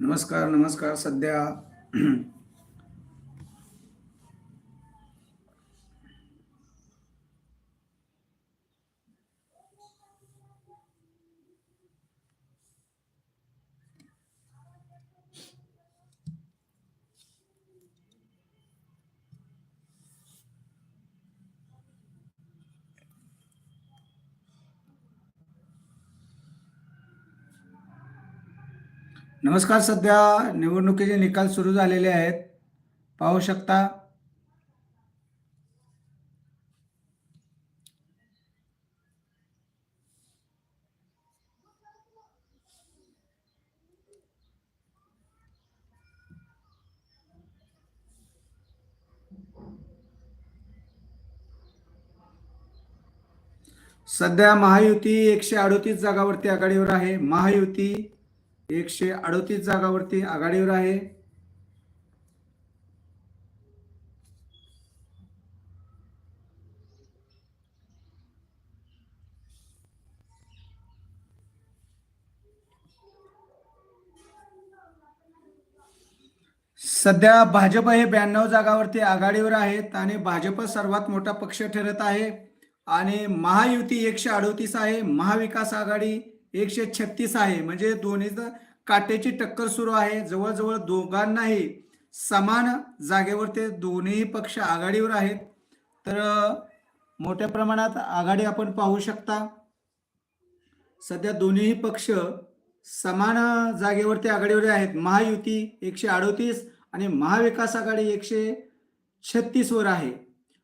नमस्कार नमस्कार सध्या. नमस्कार सध्या निवडणुकीचे निकाल सुरू झालेले आहेत. पाहू शकता. सध्या महायुती एकशे अडोतीस जागावरती आघाडीवर आहे. महायुती एकशे अडोतीस जागावरती आघाडीवर आहे. सध्या भाजप हे ब्याण्णव जागावरती आघाडीवर आहेत आणि भाजप सर्वात मोठा पक्ष ठरत आहे. आणि महायुती एकशे अडोतीस आहे. महाविकास आघाडी एकशे छत्तीस आहे. म्हणजे दोन्हीचं काटेची टक्कर सुरू आहे. जवळजवळ दोघांनाही समान जागेवर ते दोन्ही पक्ष आघाडीवर आहेत. तर मोठ्या प्रमाणात आघाडी आपण पाहू शकता. सध्या दोन्ही पक्ष समान जागेवरती आघाडीवर आहेत. महायुती एकशे अडोतीस आणि महाविकास आघाडी एकशे छत्तीसवर आहे.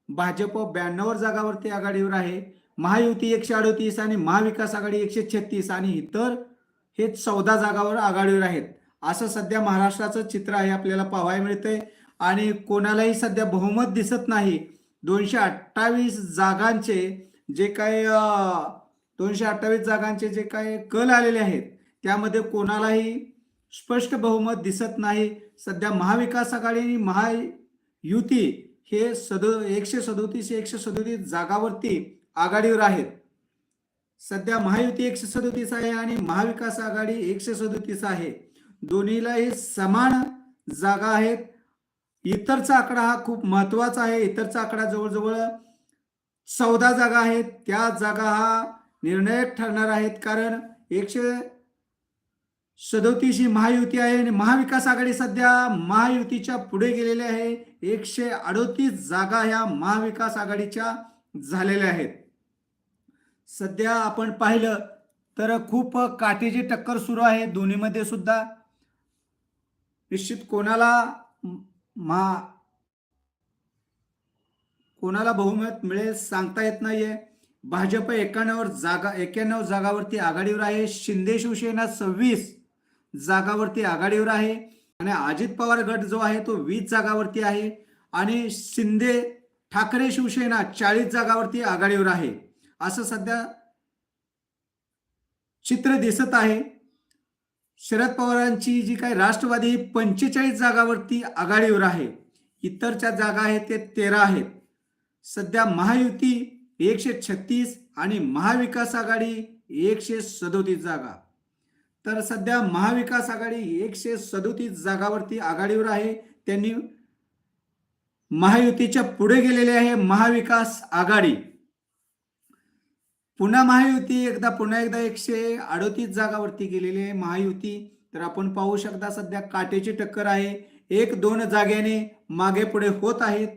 भाजप ब्याण्णव जागावरती आघाडीवर आहे. महायुती एकशे अडतीस आणि महाविकास आघाडी एकशे छत्तीस आणि इतर हे चौदा जागावर आघाडीवर आहेत. असं सध्या महाराष्ट्राचं चित्र आहे आपल्याला पाहायला मिळतंय. आणि कोणालाही सध्या बहुमत दिसत नाही. दोनशे अठ्ठावीस जागांचे जे काय दोनशे अठ्ठावीस जागांचे जे काय कल आलेले आहेत त्यामध्ये कोणालाही स्पष्ट बहुमत दिसत नाही. सध्या महाविकास आघाडी आणि महायुती हे सद एकशे सदोतीस एकशे सदोतीस जागावरती आघाडीवर आहेत. सध्या महायुती एकशे सदोतीस आहे आणि महाविकास आघाडी एकशे सदोतीस आहे. दोन्हीलाही समान जागा आहेत. इतरचा आकडा हा खूप महत्त्वाचा आहे. इतरचा आकडा जवळजवळ चौदा जागा आहेत. त्या जागा हा निर्णायक ठरणार आहेत कारण एकशे सदोतीस ही महायुती आहे आणि महाविकास आघाडी सध्या महायुतीच्या पुढे गेलेली आहे. एकशे अडोतीस जागा ह्या महाविकास आघाडीच्या झालेल्या आहेत. सध्या आपण पाहिलं तर खूप काठीची टक्कर सुरू आहे. दोन्हीमध्ये सुद्धा. निश्चित कोणाला मा कोणाला बहुमत मिळेल सांगता येत नाहीये. भाजप एकाण्णव जागा एक्याण्णव जागावरती आघाडीवर आहे. शिंदे शिवसेना सव्वीस जागावरती आघाडीवर आहे. आणि अजित पवार गट जो आहे तो वीस जागावरती आहे. आणि शिंदे ठाकरे शिवसेना चाळीस जागावरती आघाडीवर आहे. असं सध्या चित्र दिसत आहे. शरद पवारांची जी काही राष्ट्रवादी पंचेचाळीस जागावरती आघाडीवर आहे. इतरच्या जागा आहेत ते तेरा आहेत. सध्या महायुती एकशे छत्तीस आणि महाविकास आघाडी एकशे सदोतीस जागा. तर सध्या महाविकास आघाडी एकशे सदोतीस जागावरती आघाडीवर आहे. त्यांनी महायुतीच्या पुढे गेलेले आहे महाविकास आघाडी. पुन्हा महायुती एकदा पुन्हा एकदा एकशे अडोतीस जागावरती गेलेली आहे महायुती. तर आपण पाहू शकता सध्या काटेची टक्कर आहे. एक दोन जाग्याने मागे पुढे होत आहेत.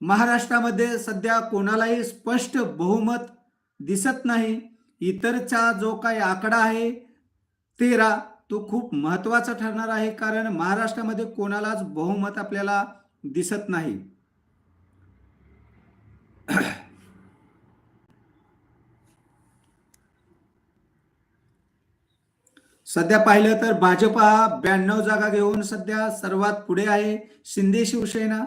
महाराष्ट्रामध्ये सध्या कोणालाही स्पष्ट बहुमत दिसत नाही. इतरचा जो काही आकडा आहे तेरा तो खूप महत्त्वाचा ठरणार आहे कारण महाराष्ट्रामध्ये कोणालाच बहुमत आपल्याला दिसत नाही. सध्या पाहिलं तर भाजप हा ब्याण्णव जागा घेऊन सध्या सर्वात पुढे आहे. शिंदे शिवसेना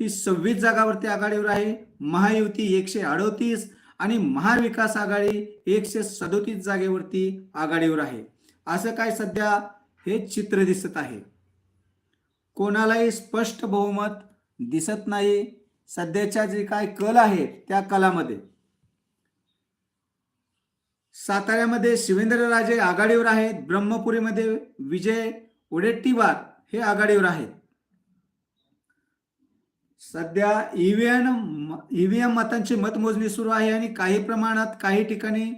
ही सव्वीस जागावरती आघाडीवर आहे. महायुती एकशे अडोतीस आणि महाविकास आघाडी एकशे सदोतीस जागेवरती आघाडीवर आहे. असं काय सध्या हे चित्र दिसत आहे? कोणालाही स्पष्ट बहुमत दिसत नाही सध्याच्या जे काय कल आहे त्या कलामध्ये साताऱ्यामध्ये शिवेंद्रराजे आघाडीवर आहेत ब्रह्मपुरीमध्ये विजय उडेट्टीवार हे आघाडीवर आहेत. सध्या ईव्हीएम ईव्हीएम मतांची मतमोजणी सुरू आहे आणि काही प्रमाणात काही ठिकाणी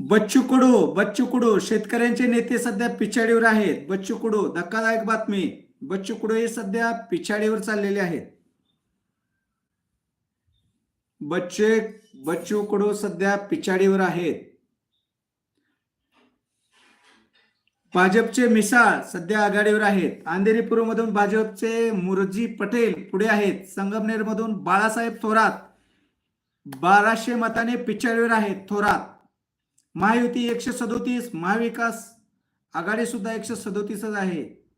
बच्चू कुडू बच्चू कुडू शेतकऱ्यांचे नेते सध्या पिछाडीवर आहेत. बच्चू कुडू धक्कादायक बातमी. बच्चू कुडू हे सध्या पिछाडीवर चाललेले आहेत. बच्चे बच्चू कडू सध्या पिछाडीवर आहेत. भाजपचे मिसाळ सध्या आघाडीवर आहेत. अंधेरी मधून भाजपचे मुरजी पटेल पुढे आहेत. संगमनेर मधून बाळासाहेब थोरात बाराशे मताने पिछाडीवर आहेत थोरात. महायुती एकशे सदोतीस महाविकास आघाडी सुद्धा एकशे सदोतीसच आहे.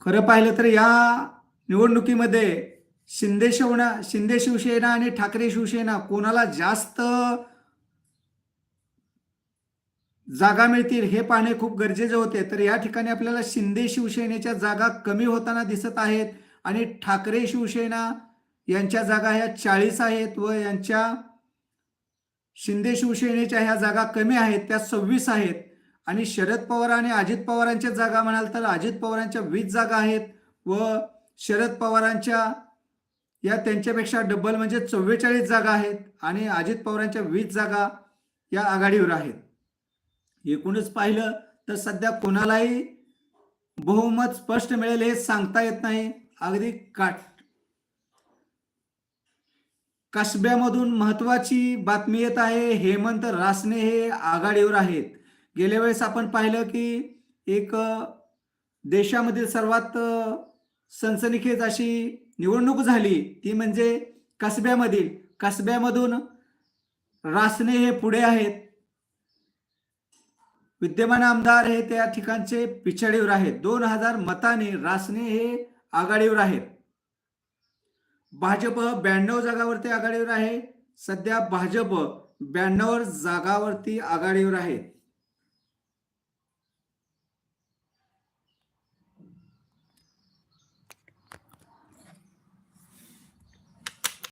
खरं पाहिलं तर या निवडणुकीमध्ये शिंदे शिवना शिंदे शिवसेना आणि ठाकरे शिवसेना कोणाला जास्त जागा मिळतील हे पाहणे खूप गरजेचे होते. तर या ठिकाणी आपल्याला शिंदे शिवसेनेच्या जागा कमी होताना दिसत आहेत आणि ठाकरे शिवसेना यांच्या जागा ह्या चाळीस आहेत व यांच्या शिंदे शिवसेनेच्या ह्या जागा कमी आहेत त्या सव्वीस आहेत. आणि शरद पवार आणि अजित पवारांच्या जागा म्हणाल तर अजित पवारांच्या वीस जागा आहेत व शरद पवारांच्या या त्यांच्यापेक्षा डबल म्हणजे चव्वेचाळीस जागा आहेत आणि अजित पवारांच्या वीस जागा या आघाडीवर आहेत. एकूणच पाहिलं तर सध्या कोणालाही बहुमत स्पष्ट मिळेल हे सांगता येत नाही. अगदी काट कसब्यामधून महत्वाची बातमी येत आहे हेमंत रासने हे आघाडीवर आहेत. गेल्या वेळेस आपण पाहिलं की एक देशामधील सर्वात सनसनीखेज अशी निवडणूक झाली ती म्हणजे कसब्यामधील कसब्यामधून रासने हे पुढे आहेत. विद्यमान आमदार हे त्या ठिकाणचे पिछाडीवर आहेत. दोन हजार मताने रासने हे आघाडीवर आहेत. भाजप ब्याण्णव जागावरती आघाडीवर आहे. सध्या भाजप ब्याण्णव जागावरती आघाडीवर आहे.